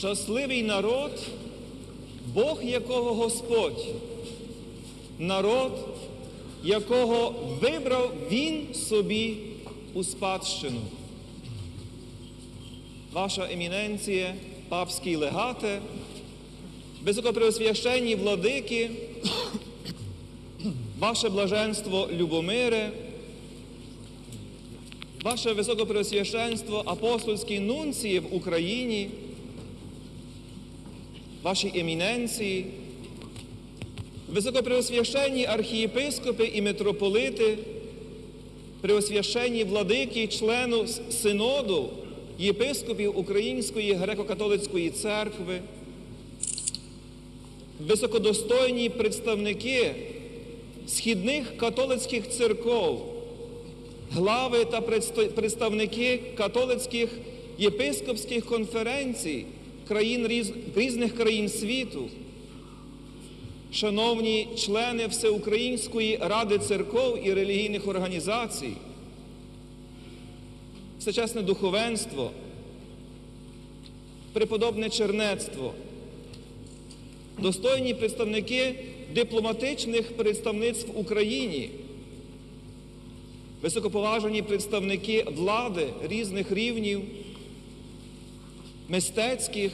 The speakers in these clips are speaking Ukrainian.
Щасливий народ, Бог якого Господь, народ, якого вибрав Він собі у спадщину. Ваша еміненція, папський легате, високопреосвященні владики, ваше блаженство Любомире, ваше високопреосвященство апостольські нунції в Україні, ваші еміненції, високопреосвященні архієпископи і митрополити, преосвященні владики, члену синоду єпископів Української греко-католицької церкви, високодостойні представники східних католицьких церков, глави та представники католицьких єпископських конференцій країн різних країн світу, шановні члени Всеукраїнської ради церков і релігійних організацій, всечесне духовенство, преподобне чернецтво, достойні представники дипломатичних представництв в Україні, високоповажені представники влади різних рівнів, мистецьких,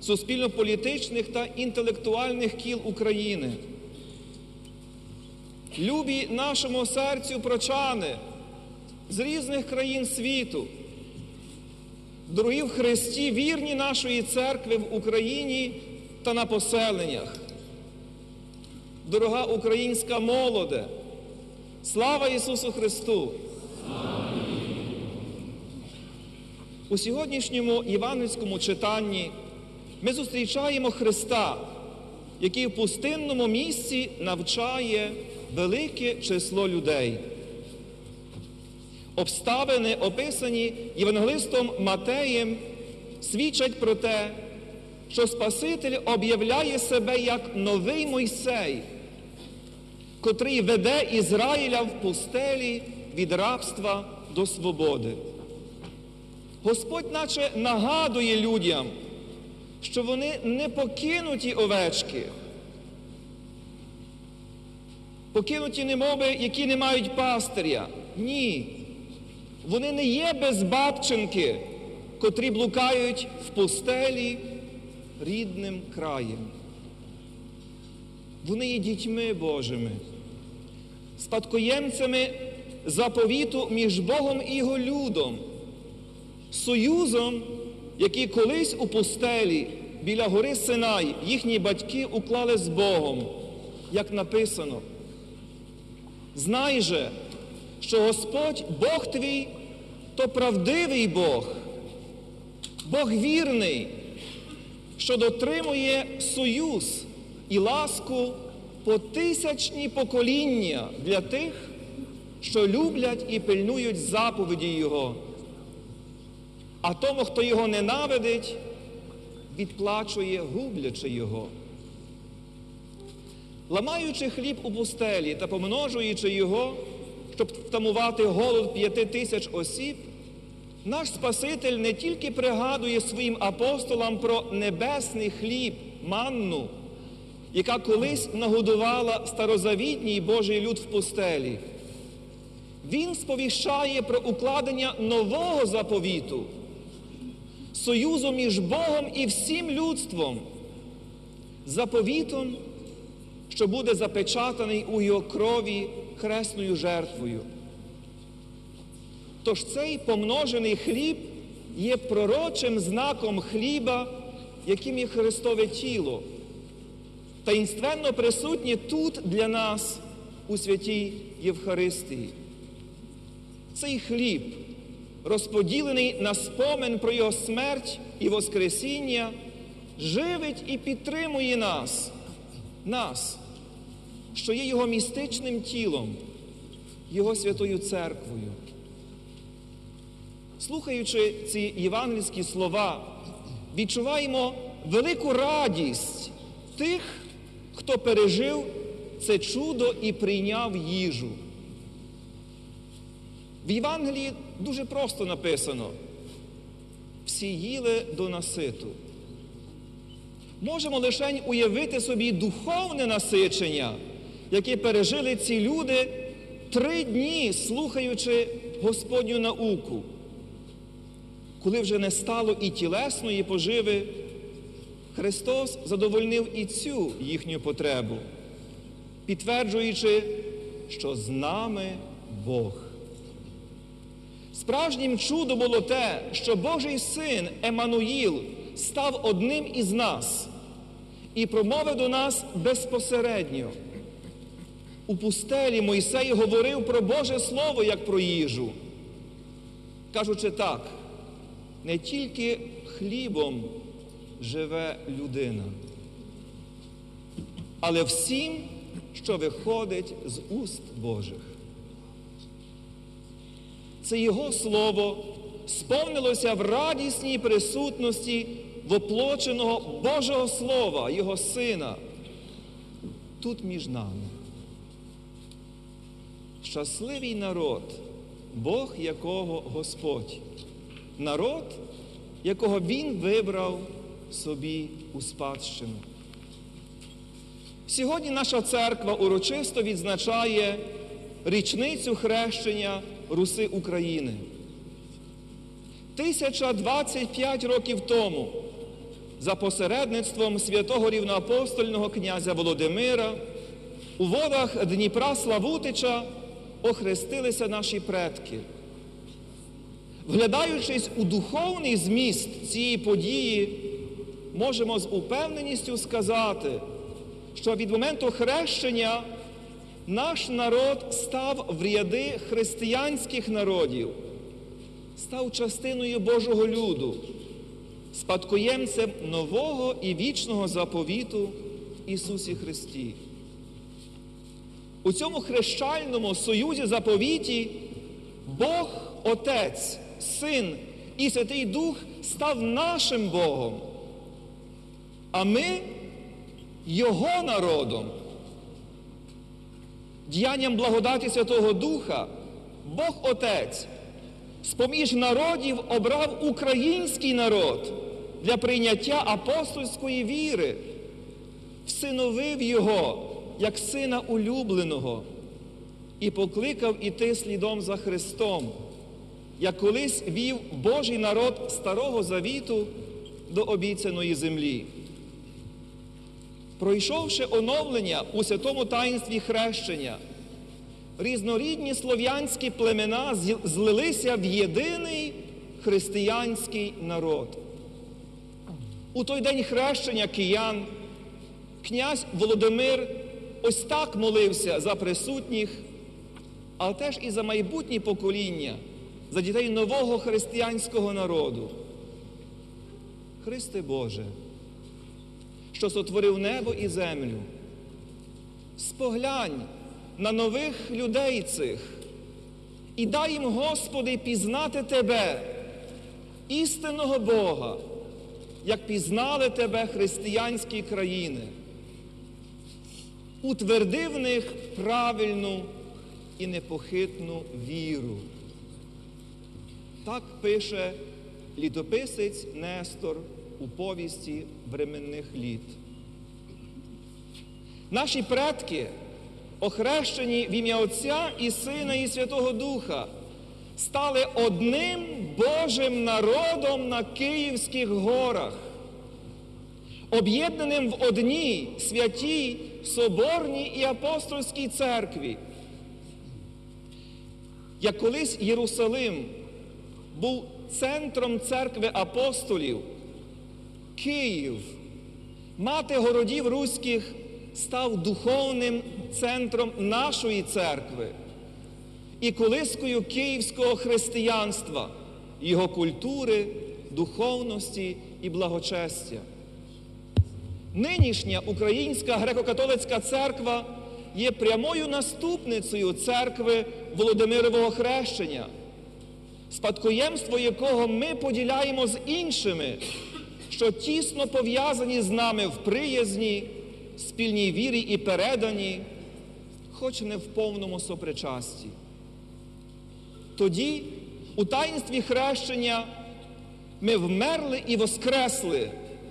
суспільно-політичних та інтелектуальних кіл України. Любі нашому серцю прочани з різних країн світу, дорогі в Христі, вірні нашої церкви в Україні та на поселеннях. Дорога українська молоде, слава Ісусу Христу! У сьогоднішньому євангельському читанні ми зустрічаємо Христа, який в пустинному місці навчає велике число людей. Обставини, описані Євангелистом Матеєм, свідчать про те, що Спаситель об'являє себе як новий Мойсей, котрий веде Ізраїля в пустелі від рабства до свободи. Господь наче нагадує людям, що вони не покинуті овечки, покинуті немови, які не мають пастиря. Ні. Вони не є безбабченки, котрі блукають в пустелі рідним краєм. Вони є дітьми Божими, спадкоємцями заповіту між Богом і його людом, союзом, який колись у пустелі біля гори Синай їхні батьки уклали з Богом, як написано. Знай же, що Господь Бог твій то правдивий Бог, Бог вірний, що дотримує союз і ласку по тисячні покоління для тих, що люблять і пильнують заповіді Його. А тому, хто його ненавидить, відплачує, гублячи його. Ламаючи хліб у пустелі та помножуючи його, щоб втамувати голод п'яти тисяч осіб, наш Спаситель не тільки пригадує своїм апостолам про небесний хліб, манну, яка колись нагодувала старозавітній Божий люд в пустелі. Він сповіщає про укладення нового заповіту, союзу між Богом і всім людством, заповітом, що буде запечатаний у його крові хресною жертвою. Тож цей помножений хліб є пророчим знаком хліба, яким є Христове тіло, таїнственно присутнє тут для нас у святій Євхаристії. Цей хліб, розподілений на спомин про Його смерть і Воскресіння, живить і підтримує нас, нас, що є Його містичним тілом, Його святою церквою. Слухаючи ці євангельські слова, відчуваємо велику радість тих, хто пережив це чудо і прийняв їжу. В Євангелії дуже просто написано: всі їли до наситу. можемо лише уявити собі духовне насичення, яке пережили ці люди три дні, слухаючи Господню науку. Коли вже не стало і тілесної поживи, Христос задовольнив і цю їхню потребу, підтверджуючи, що з нами Бог. Справжнім чудом було те, що Божий син Еммануїл став одним із нас і промовив до нас безпосередньо. У пустелі Мойсей говорив про Боже Слово як про їжу, кажучи так, не тільки хлібом живе людина, але всім, що виходить з уст Божих. Це Його Слово сповнилося в радісній присутності воплоченого Божого Слова, Його Сина, тут між нами. Щасливий народ, Бог якого Господь, народ, якого Він вибрав собі у спадщину. Сьогодні наша церква урочисто відзначає річницю хрещення Руси України. 1025 років тому за посередництвом святого рівноапостольного князя Володимира у водах Дніпра Славутича охрестилися наші предки. Вглядаючись у духовний зміст цієї події, можемо з упевненістю сказати, що від моменту хрещення наш народ став в ряди християнських народів, став частиною Божого люду, спадкоємцем нового і вічного заповіту Ісусі Христі. У цьому хрещальному союзі заповіті Бог Отець, Син і Святий Дух став нашим Богом, а ми Його народом. Діянням благодаті Святого Духа Бог Отець з-поміж народів обрав український народ для прийняття апостольської віри, всиновив Його як сина улюбленого і покликав іти слідом за Христом, як колись вів Божий народ Старого Завіту до обіцяної землі. Пройшовши оновлення у святому таїнстві хрещення, різнорідні слов'янські племена злилися в єдиний християнський народ. У той день хрещення киян князь Володимир ось так молився за присутніх, але теж і за майбутні покоління, за дітей нового християнського народу. Христе Боже, що сотворив небо і землю, споглянь на нових людей цих і дай їм, Господи, пізнати Тебе, істинного Бога, як пізнали Тебе християнські країни утверди в них правильну і непохитну віру. Так пише літописець Нестор у повісті временних літ. Наші предки, охрещені в ім'я Отця і Сина і Святого Духа, стали одним Божим народом на Київських горах об'єднаним в одній святій Соборній і апостольській церкві. Як колись Єрусалим був центром церкви апостолів, Київ, мати городів руських, став духовним центром нашої церкви і колискою київського християнства, його культури, духовності і благочестя. Нинішня Українська греко-католицька церква є прямою наступницею церкви Володимирового хрещення, спадкоємство якого ми поділяємо з іншими, що тісно пов'язані з нами в приязні, спільній вірі і передані, хоч не в повному сопричасті. Тоді, у таїнстві хрещення, ми вмерли і воскресли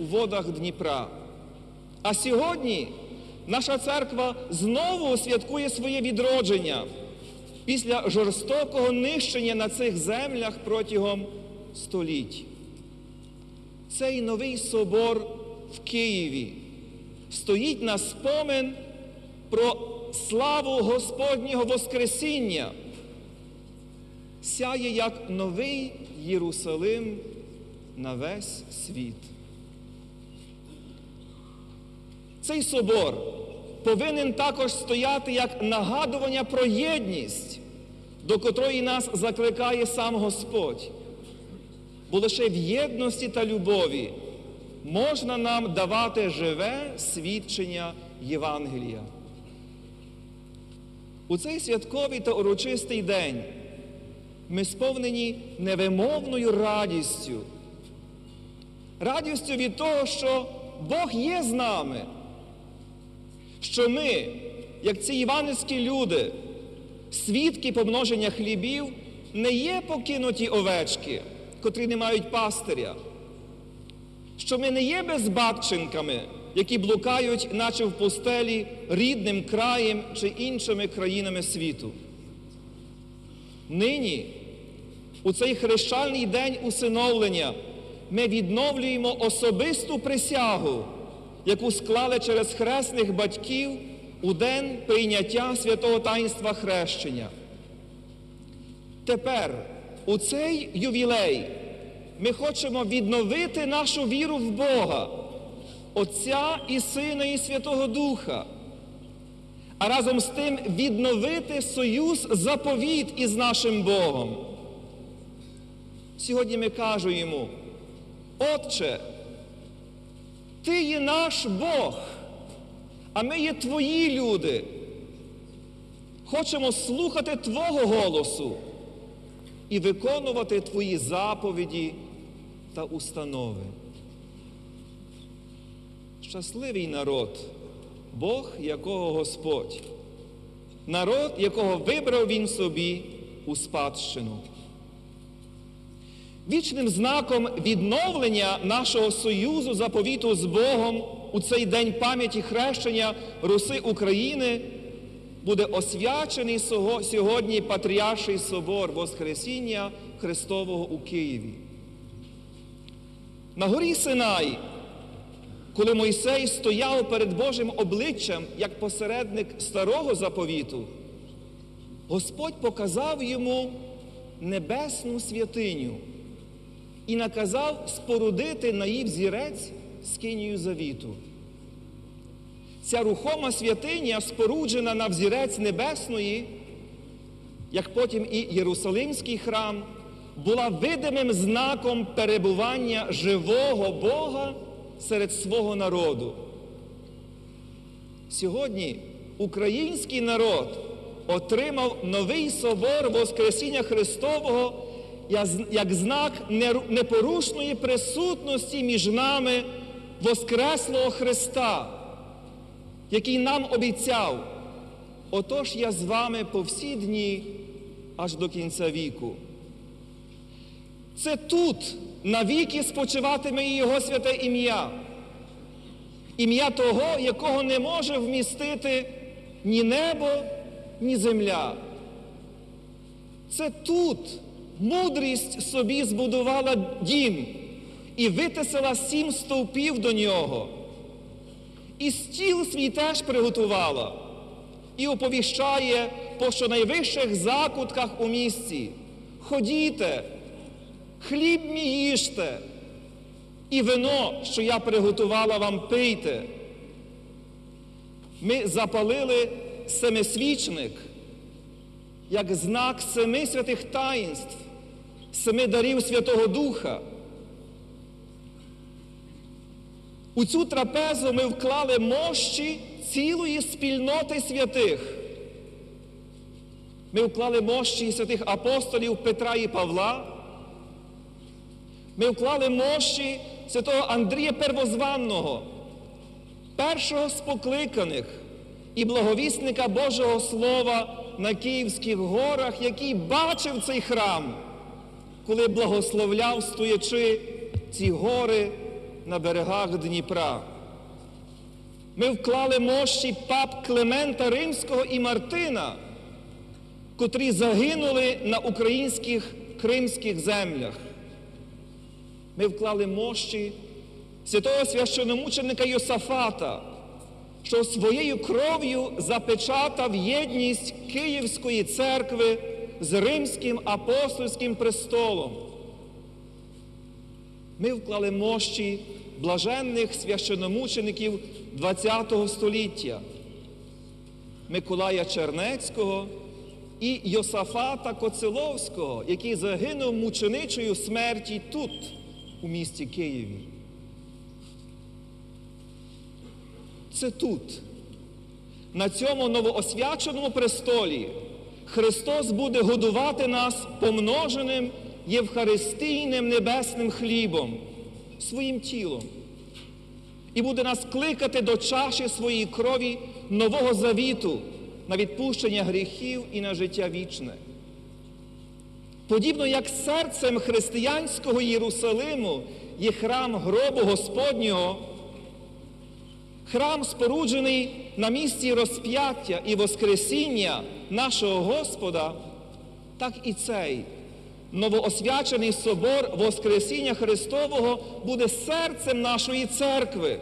у водах Дніпра А сьогодні наша церква знову святкує своє відродження після жорстокого нищення на цих землях протягом століть. Цей новий собор в Києві стоїть на спомин про славу Господнього Воскресіння, сяє як новий Єрусалим на весь світ. Цей собор повинен також стояти як нагадування про єдність, до котрої нас закликає сам Господь. Бо лише в єдності та любові можна нам давати живе свідчення Євангелія. У цей святковий та урочистий день ми сповнені невимовною радістю, радістю від того, що Бог є з нами, що ми, як ці іванівські люди, свідки помноження хлібів, не є покинуті овечки, котрі не мають пастиря, що ми не є безбатченками, які блукають, наче в пустелі, рідним краєм чи іншими країнами світу. Нині, у цей хрещальний день усиновлення, ми відновлюємо особисту присягу, яку склали через хресних батьків у день прийняття святого таїнства хрещення. Тепер, у цей ювілей, ми хочемо відновити нашу віру в Бога, Отця і Сина, і Святого Духа, а разом з тим відновити союз заповіт із нашим Богом. Сьогодні ми кажемо йому, Отче, Ти є наш Бог, а ми є Твої люди. Хочемо слухати Твого голосу і виконувати Твої заповіді та установи. Щасливий народ, Бог, якого Господь, народ, якого вибрав Він собі у спадщину. Вічним знаком відновлення нашого союзу заповіту з Богом у цей день пам'яті хрещення Руси України буде освячений сьогодні Патріарший собор Воскресіння Христового у Києві. На горі Синай, коли Мойсей стояв перед Божим обличчям як посередник старого заповіту, Господь показав йому небесну святиню і наказав спорудити на її взірець скинію завіту. Ця рухома святиня, споруджена на взірець небесної, як потім і Єрусалимський храм, була видимим знаком перебування живого Бога серед свого народу. Сьогодні український народ отримав новий собор Воскресіння Христового як знак непорушної присутності між нами Воскреслого Христа, який нам обіцяв, отож я з вами по всі дні аж до кінця віку. Це тут навіки спочиватиме Його святе ім'я, ім'я того, якого не може вмістити ні небо, ні земля. Це тут мудрість собі збудувала дім і витисала сім стовпів до нього. І стіл свій теж приготувала і оповіщає по щонайвищих закутках у місці. Ходіте, хліб мій їжте, і вино, що я приготувала вам, пийте. Ми запалили семисвічник як знак семи святих таїнств, семи дарів Святого Духа. У цю трапезу ми вклали мощі цілої спільноти святих. Ми вклали мощі святих апостолів Петра і Павла. Ми вклали мощі святого Андрія Первозванного, першого з покликаних і благовісника Божого Слова на Київських горах, який бачив цей храм, коли благословляв, стоячи ці гори на берегах Дніпра. Ми вклали мощі пап Климента Римського і Мартина, котрі загинули на українських кримських землях. Ми вклали мощі святого священомученика Йосафата, що своєю кров'ю запечатав єдність Київської церкви з Римським апостольським престолом. Ми вклали мощі блаженних священомучеників ХХ століття Миколая Чернецького і Йосафата Коцеловського, який загинув мученичою смерті тут, у місті Києві. Це тут, на цьому новоосвяченому престолі, Христос буде годувати нас помноженим євхаристійним небесним хлібом, своїм тілом. І буде нас кликати до чаші своєї крові нового завіту на відпущення гріхів і на життя вічне. Подібно як серцем християнського Єрусалиму є храм гробу Господнього, храм, споруджений на місці розп'яття і Воскресіння нашого Господа, так і цей новоосвячений собор Воскресіння Христового буде серцем нашої церкви,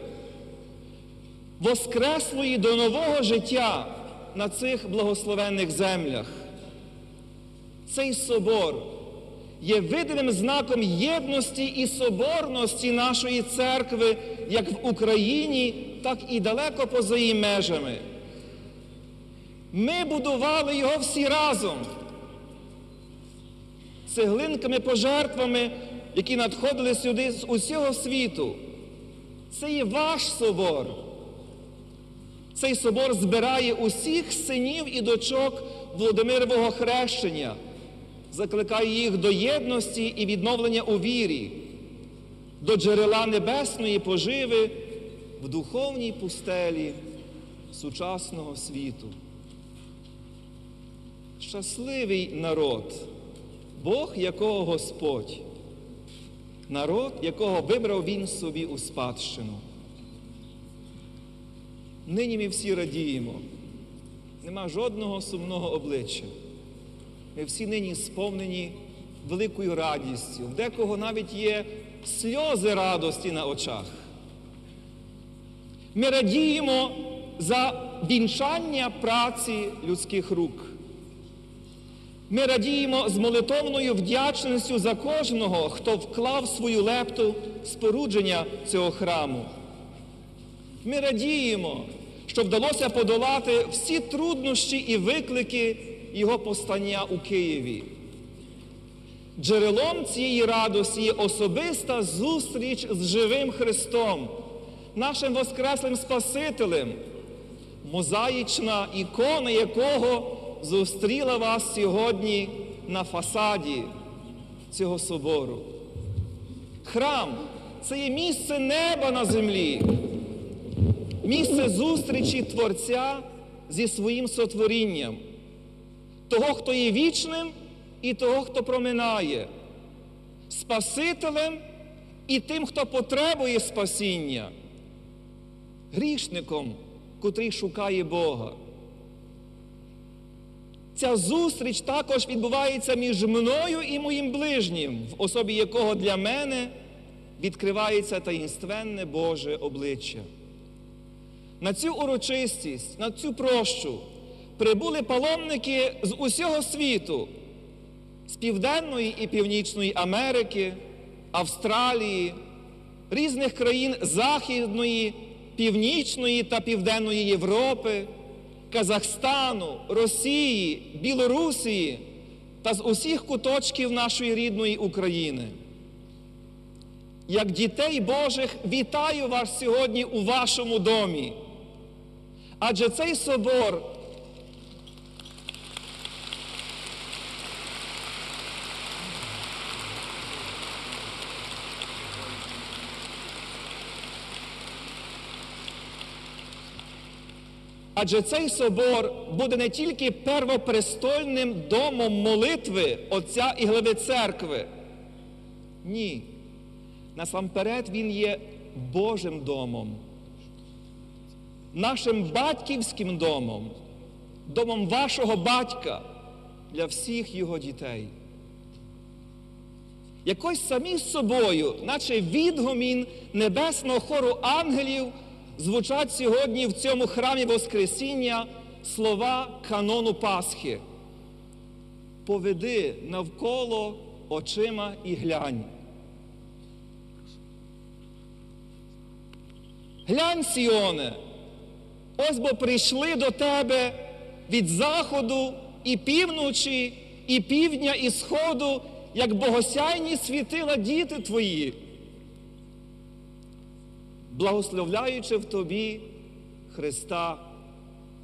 воскреслої до нового життя на цих благословенних землях. Цей собор є видимим знаком єдності і соборності нашої церкви як в Україні, так і далеко поза її межами. Ми будували його всі разом цеглинками пожертвами, які надходили сюди з усього світу. Це є ваш собор. Цей собор збирає усіх синів і дочок Володимирового хрещення, закликає їх до єдності і відновлення у вірі, до джерела небесної поживи в духовній пустелі сучасного світу. Щасливий народ, Бог, якого Господь, народ, якого вибрав Він собі у спадщину. Нині ми всі радіємо, нема жодного сумного обличчя. Ми всі нині сповнені великою радістю. В декого навіть є сльози радості на очах. Ми радіємо за вінчання праці людських рук. Ми радіємо з молитовною вдячністю за кожного, хто вклав свою лепту спорудження цього храму. Ми радіємо, що вдалося подолати всі труднощі і виклики Його постання у Києві. Джерелом цієї радості є особиста зустріч з живим Христом, нашим Воскреслим Спасителем, мозаїчна ікона якого зустріла вас сьогодні на фасаді цього собору. Храм це є місце неба на землі, місце зустрічі Творця зі своїм сотворінням, того, хто є вічним, і того, хто проминає, Спасителем і тим, хто потребує спасіння, грішником, котрий шукає Бога. Ця зустріч також відбувається між мною і моїм ближнім, в особі якого для мене відкривається таїнственне Боже обличчя. На цю урочистість, на цю прощу прибули паломники з усього світу, з Південної і Північної Америки, Австралії, різних країн Західної, Північної та Південної Європи. Казахстану, Росії, Білорусії та з усіх куточків нашої рідної України. Як дітей Божих вітаю вас сьогодні у вашому домі. Адже цей собор Адже цей собор буде не тільки первопрестольним домом молитви Отця і глави церкви. Ні. Насамперед він є Божим домом. нашим батьківським домом, домом вашого батька для всіх його дітей. Якось самі з собою, наче відгомін небесного хору ангелів, звучать сьогодні в цьому храмі Воскресіння слова канону Пасхи. Поведи навколо очима і глянь. Глянь, Сіоне, ось бо прийшли до тебе від заходу і півночі, і півдня, і сходу, як богосяйні світила діти твої, благословляючи в тобі Христа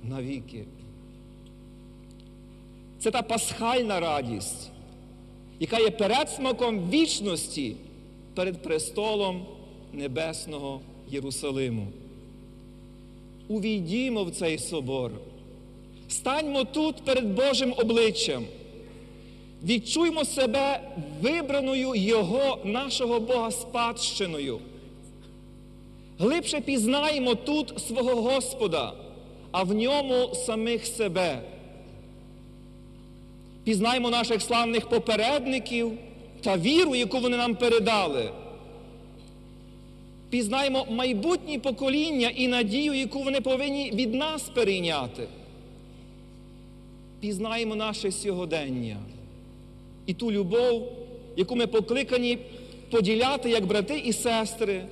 навіки. Це та пасхальна радість, яка є передсмаком вічності перед престолом Небесного Єрусалиму. Увійдімо в цей собор, станьмо тут перед Божим обличчям, відчуймо себе вибраною Його, нашого Бога, спадщиною. Глибше пізнаємо тут свого Господа, а в ньому самих себе. Пізнаємо наших славних попередників та віру, яку вони нам передали. Пізнаємо майбутні покоління і надію, яку вони повинні від нас перейняти. Пізнаємо наше сьогодення і ту любов, яку ми покликані поділяти як брати і сестри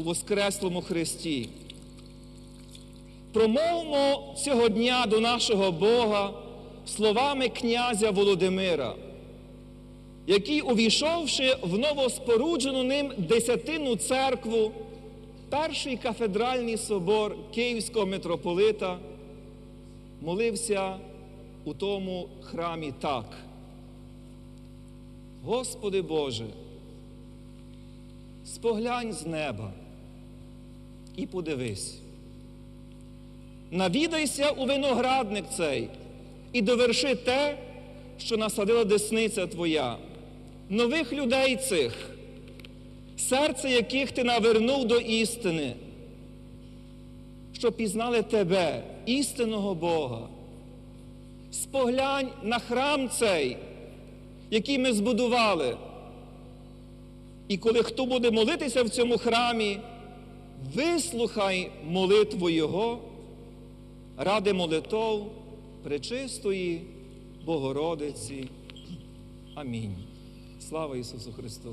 у Воскреслому Христі. Промовмо цього дня до нашого Бога словами князя Володимира, який, увійшовши в новоспоруджену ним десятину церкву, перший кафедральний собор Київського митрополита, молився у тому храмі так. Господи Боже, споглянь з неба і подивись. Навідайся у виноградник цей і доверши те, що насадила десниця Твоя, нових людей цих, серце яких ти навернув до істини, щоб пізнали Тебе, істинного Бога. Споглянь на храм цей, який ми збудували. І коли хто буде молитися в цьому храмі, вислухай молитву Його ради молитов Пречистої Богородиці. Амінь. Слава Ісусу Христу!